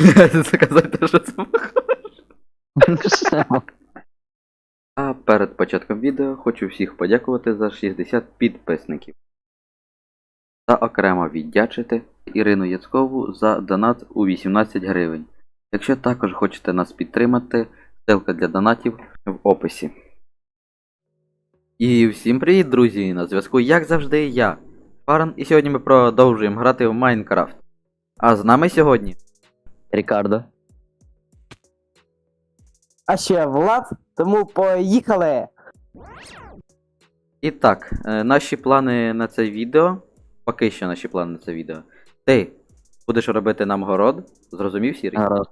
Блядь, сказати, що це Все. А перед початком відео хочу всіх подякувати за 60 підписників. Та окремо віддячити Ірину Яцкову за донат у 18 гривень. Якщо також хочете нас підтримати, ссылка для донатів в описі. І всім привіт, друзі! На зв'язку, як завжди, я, Фаран, і сьогодні ми продовжуємо грати в Майнкрафт. А з нами сьогодні Рікардо. А ще Влад, тому поїхали! І так, е, наші плани на це відео. Поки що наші плани на це відео. Ти будеш робити нам город, зрозумів Сірий? Гаразд.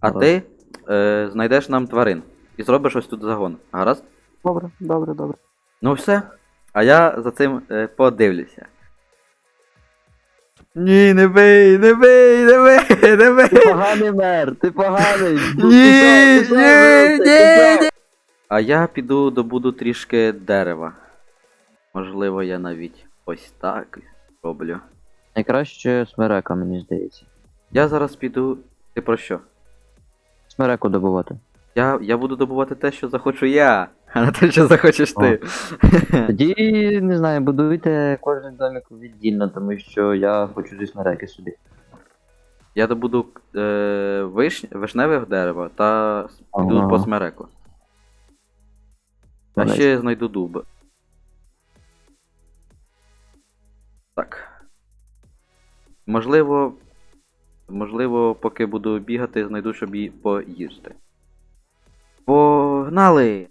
А гаразд. ти е, знайдеш нам тварин і зробиш ось тут загон. Гаразд? Добре, добре, добре. Ну все. А я за цим е, подивлюся. Ні, не бий, не бий, не бий, не бий. Поганий мер, ти поганий. Ні, ні, ні, ні. А я піду добуду трішки дерева. Можливо, я навіть ось так роблю. Найкраще смерека, мені здається. Я зараз піду. Ти про що? Смереку добувати. Я, я буду добувати те, що захочу я, а не те, що захочеш ти. Тоді, не знаю, будуйте кожен домик віддільно, тому що я хочу зі смереки собі. Я добуду е, виш... вишневих дерева та Ага. по смереку. А ще знайду дуб. Так. Можливо. Можливо, поки буду бігати, знайду, щоб її поїсти. Погнали!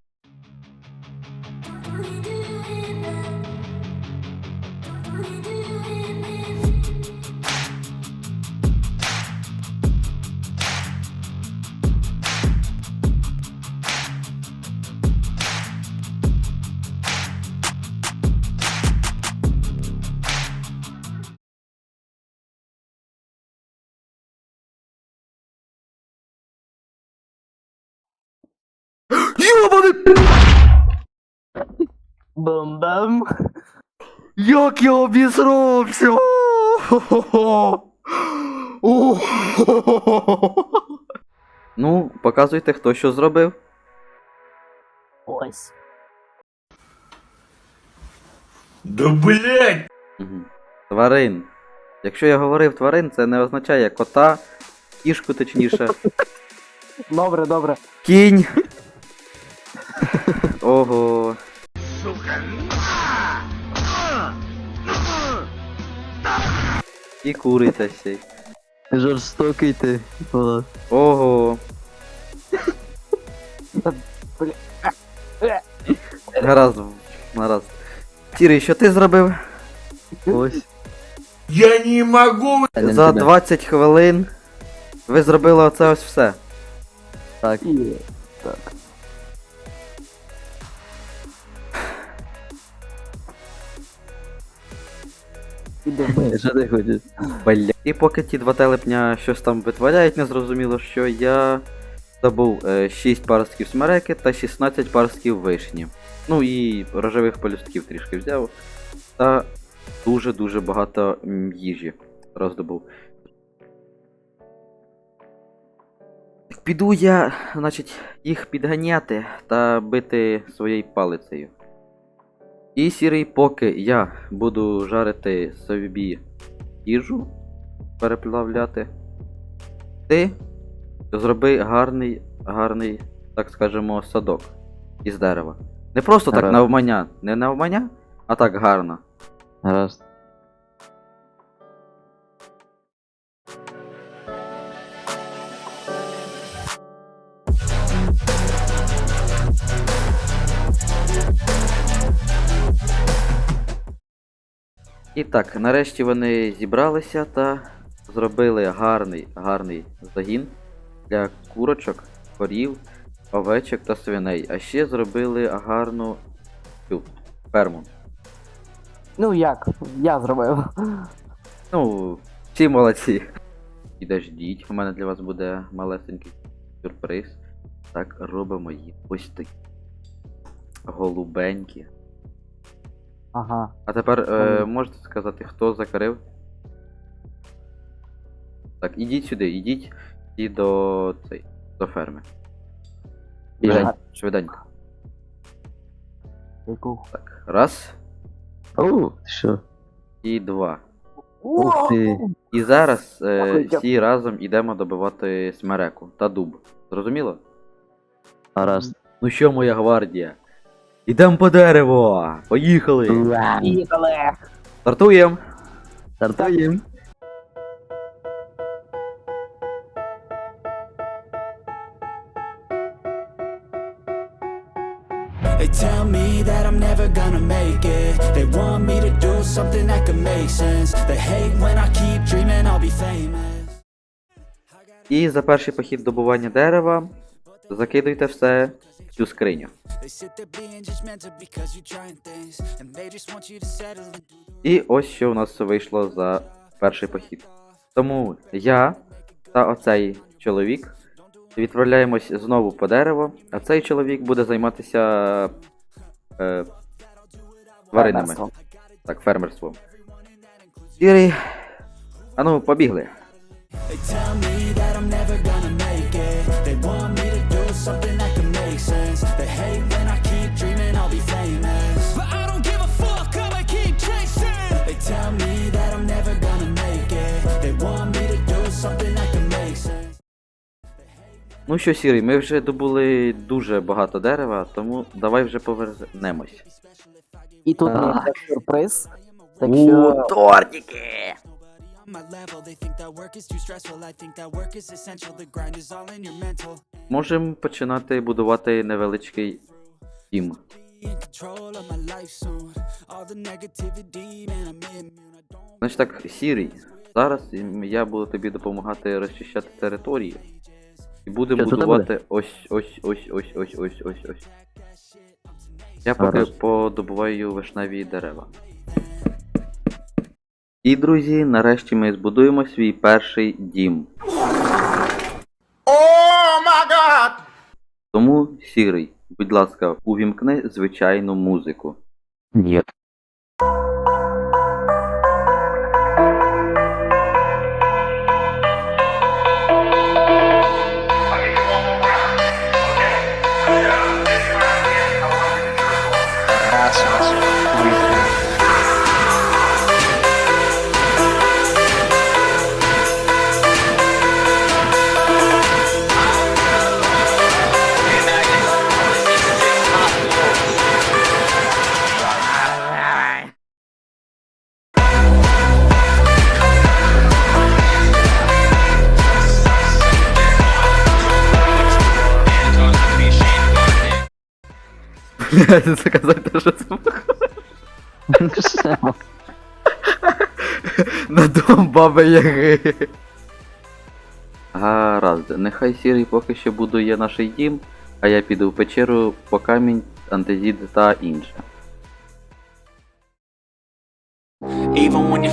Йобаний! Бам-бам! Як я обісрався! Ну, показуйте, хто що зробив. Ось. Да блять! Тварин. Якщо я говорив тварин, це не означає кота, кішку точніше. Добре, добре. Кінь. Ого. І куриця ще. й. Жорстокий ти, Влад. Ого. Гаразд, гаразд. Тірий, що ти зробив? Ось. Я не могу! За 20 хвилин ви зробили оце ось все. Так. І... Так. Ідемо. Що ти? Бля. І поки ті два телепня щось там витворяють, незрозуміло, що я добув е, 6 паростків смереки та 16 паростків вишні. Ну і рожевих полюстків трішки взяв. Та дуже-дуже багато їжі роздобув. Піду я, значить, їх підганяти та бити своєю палицею. І сірий, поки я буду жарити собі їжу, переплавляти, ти зроби гарний, гарний, так скажемо, садок із дерева. Не просто так навмання, не навмання, а так гарно. Гаразд. І так, нарешті вони зібралися та зробили гарний, гарний загін для курочок, корів, овечок та свиней. А ще зробили гарну цю, ферму. Ну як? Я зробив. Ну, всі молодці. Підождіть, у мене для вас буде малесенький сюрприз. Так, робимо їх ось такі. Голубенькі. Ага. А тепер е, можете сказати, хто закрив? Так, ідіть сюди, ідіть. і до цей, до ферми. Біжать. Ага. Швиденько. Яку? Так, раз Оу, ти що? і два. Ух ти. І зараз е, всі разом йдемо добивати смереку та дуб. Зрозуміло? Гаразд. Ну що, моя гвардія? Ідемо по дерево! Поїхали! Поїхали! Стартуємо! Стартуємо. They tell me that I'm never gonna make it. They want me to do something that could make sense. They hate when I keep dreaming I'll be famous. І за перший похід добування дерева закидуйте все в цю скриню. І ось що у нас вийшло за перший похід. Тому я та оцей чоловік відправляємось знову по дерево, а цей чоловік буде займатися е, тваринами. Фермерством. Так, фермерством. Сірий. А ну, побігли. They tell me that I'm never gonna Ну що, сірий, ми вже добули дуже багато дерева, тому давай вже повернемось. І тут у сюрприз. Так що... тортики! Можемо починати будувати невеличкий тім. Значить так, сірий. Зараз я буду тобі допомагати розчищати території. І будемо Що тут будувати ось ось ось ось ось ось ось ось. Я поки Гаразд. подобуваю вишневі дерева. І, друзі, нарешті ми збудуємо свій перший дім. Тому, сірий, будь ласка, увімкни звичайну музику. Ні. Заказати, що це На дом баби Яги. Гаразд, нехай сірий поки що будує наш дім, а я піду в печеру по камінь, антизід та інше. Even when you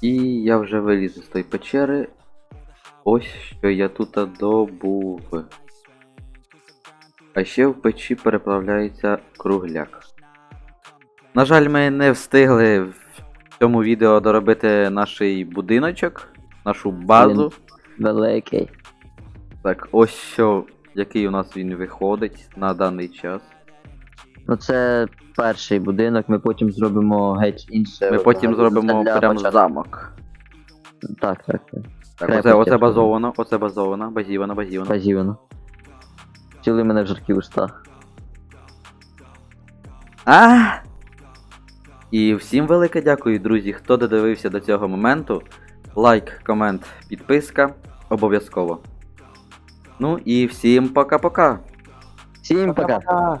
І я вже виліз з тої печери. Ось що я тут добув. А ще в печі переплавляється кругляк. На жаль, ми не встигли в цьому відео доробити наш будиночок, нашу базу. Великий. Так, ось що, який у нас він виходить на даний час. Ну це перший будинок, ми потім зробимо геть інше. Ми потім зробимо прям початку. замок. Так, так, так. Так, оце, оце базовано, оце базовано, базівано, базівано. Базівно. Цілуй мене в жаркі уста. А! І всім велике дякую, друзі, хто додивився до цього моменту. Лайк, комент, підписка. Обов'язково. Ну і всім пока-пока. Всім! Пока-пока.